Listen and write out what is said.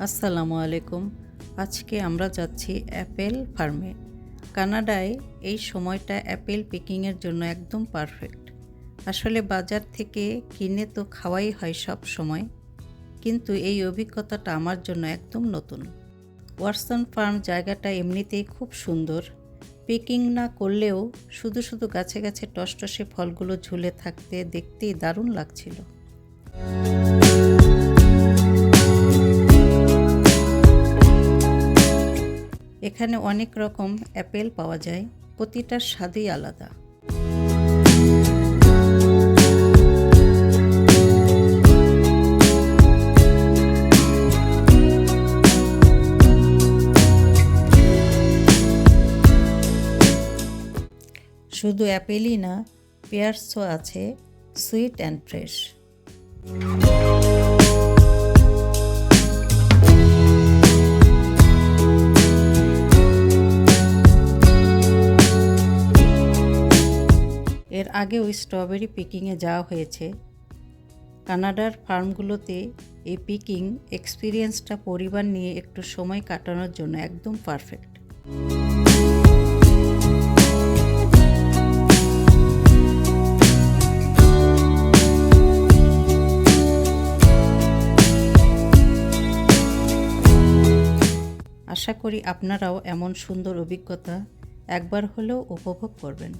আসসালামু আলাইকুম। আজকে আমরা যাচ্ছি অ্যাপেল ফার্মে। কানাডায় এই সময়টা অ্যাপেল পিকিংয়ের জন্য একদম পারফেক্ট। আসলে বাজার থেকে কিনে তো খাওয়াই হয় সব সময়, কিন্তু এই অভিজ্ঞতাটা আমার জন্য একদম নতুন। ওয়াটসন ফার্ম জায়গাটা এমনিতেই খুব সুন্দর। পিকিং না করলেও শুধু শুধু গাছে গাছে টসটসে ফলগুলো ঝুলে থাকতে দেখতেই দারুণ লাগছিল। এখানে অনেক রকম অ্যাপেল পাওয়া যায়, প্রতিটার স্বাদই আলাদা। শুধু অ্যাপেলই না, পেয়ার্সও আছে, সুইট অ্যান্ড ফ্রেশ। এর আগেও স্ট্রবেরি পিকিংয়ে যাওয়া হয়েছে। কানাডার ফার্মগুলোতে এই পিকিং এক্সপিরিয়েন্সটা পরিবার নিয়ে একটু সময় কাটানোর জন্য একদম পারফেক্ট। আশা করি আপনারাও এমন সুন্দর অভিজ্ঞতা একবার হলেও উপভোগ করবেন।